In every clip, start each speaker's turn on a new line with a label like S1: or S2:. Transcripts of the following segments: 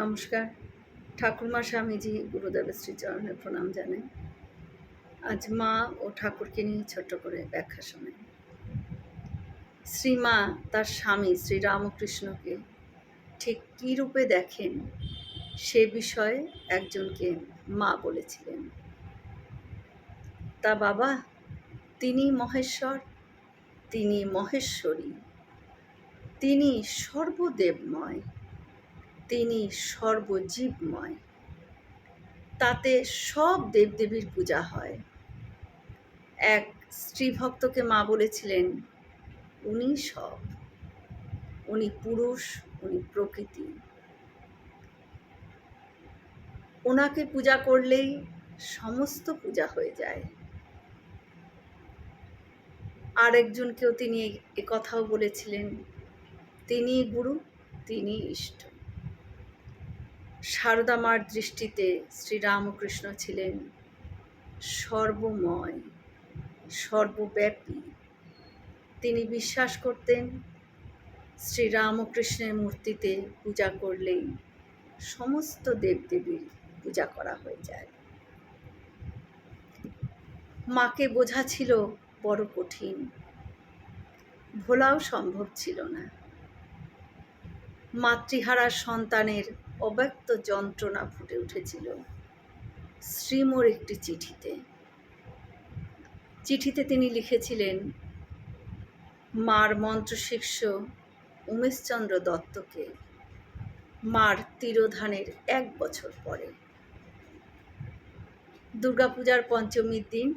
S1: নমস্কার। ঠাকুরমা স্বামীজি গুরুদেবের শ্রীচরণে প্রণাম জানাই। আজ মা ও ঠাকুরকে নিয়ে ছোট্ট করে ব্যাখ্যা শোনেন শ্রীমা তার স্বামী শ্রীরামকৃষ্ণকে ঠিক কী রূপে দেখেন সে বিষয়ে একজনকে মা বলেছিলেন। তা বাবা, তিনি মহেশ্বর, তিনি মহেশ্বরী, তিনি সর্বদেবময়। তিনি সর্বজীবময়। তাতে সব দেবদেবীর পূজা হয়। এক স্ত্রী ভক্তকে মা বলেছিলেন, উনি সব। উনি পুরুষ, উনি প্রকৃতি। ওনাকে পূজা করলেই সমস্ত পূজা হয়ে যায়। আরেকজনকেও তিনি এ কথাও বলেছিলেন, তিনি গুরু, তিনি ইষ্ট। সারদা মার দৃষ্টিতে শ্রীরামকৃষ্ণ ছিলেন সর্বময়, সর্বব্যাপী। তিনি বিশ্বাস করতেন, শ্রীরামকৃষ্ণের মূর্তিতে পূজা করলেই সমস্ত দেবদেবীর পূজা করা হয়ে যায়। মাকে বোঝা ছিল বড় কঠিন। ভোলাও সম্ভব ছিল না। মাতৃহারা সন্তানের অব্যক্ত যন্ত্রণা ফুটে উঠেছিল। শ্রীমোর একটি চিঠিতে। চিঠিতে তিনি লিখেছিলেন, মার মন্ত্রশিষ্য উমেশচন্দ্র দত্তকে মার তিরোধানের এক বছর পরে। দুর্গাপূজার পঞ্চমীর দিন।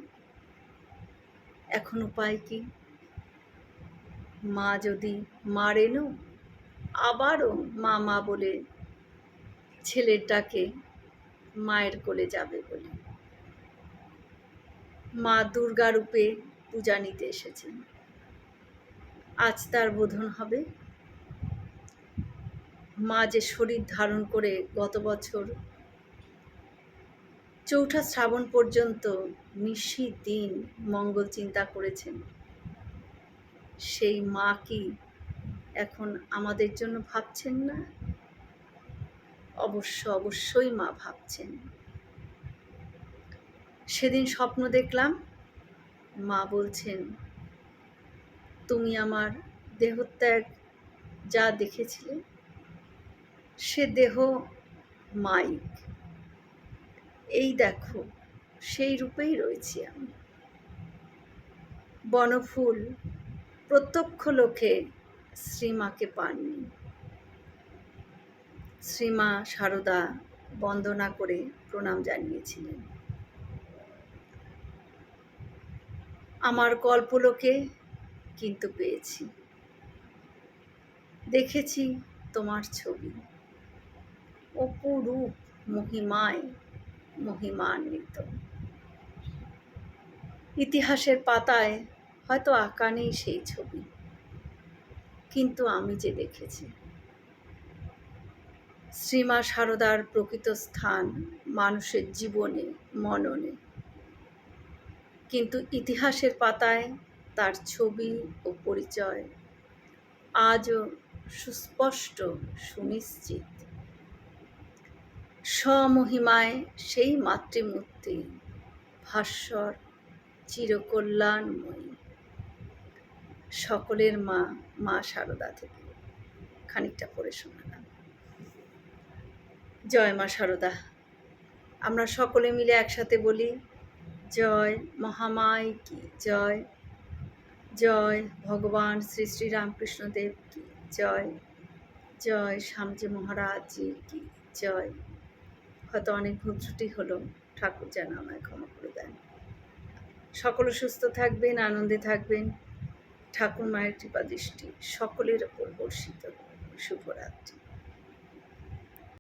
S1: এখন উপায় কি? মা যদি মারেনও, আবারও মা মা বলে ছেলের ডাকে মায়ের কোলে যাবে বলে। মা দুর্গা রূপে পূজা নিতে এসেছেন। আজ তার বোধন হবে। মা যে শরীর ধারণ করে গত বছর চৌঠা শ্রাবণ পর্যন্ত নিশি দিন মঙ্গল চিন্তা করেছেন, সেই মা কি এখন আমাদের জন্য ভাবছেন না? অবশ্য অবশ্যই মা ভাবছেন। সেদিন স্বপ্ন দেখলাম, মা বলছেন, তুমি আমার দেহত্যাগ যা দেখেছিলে, সে দেহ মাইক। এই দেখো, সেই রূপেই রয়েছি আমি। বনফুল প্রত্যক্ষ লোকে শ্রীমাকে পাননি। শ্রীমা সারদা বন্দনা করে প্রণাম জানিয়েছিলেন। আমার কল্পলোকে কিন্তু পেয়েছি। দেখেছি তোমার ছবি। অপরূপ মহিমায় মহিমান্বিত। ইতিহাসের পাতায় হয়তো আঁকা নেই সেই ছবি। কিন্তু আমি যে দেখেছি শ্রীমা সারদার প্রকৃত স্থান মানুষের জীবনে, মননে। কিন্তু ইতিহাসের পাতায় তার ছবি ও পরিচয় আজও সুস্পষ্ট, সুনিশ্চিত। স্বমহিমায় সেই মাতৃমূর্তি ভাস্বর চিরকল্যাণময়ী। সকলের মা মা সারদা থেকে। খানিকটা পড়ে শোনালাম। জয় মা সারদা। আমরা সকলে মিলে একসাথে বলি, জয় মহামায় কি, জয় জয় ভগবান শ্রী শ্রী রামকৃষ্ণদেব কি, জয় জয় স্বামীজি মহারাজজি কি, জয়। হয়তো অনেক ভুল ত্রুটি হলো, ঠাকুর যেন আমায় ক্ষমা করে দেন। সকলে সুস্থ থাকবেন, আনন্দে থাকবেন। ঠাকুর মায়ের কৃপা দৃষ্টি সকলের ওপর বর্ষিত শুভরাত্রি।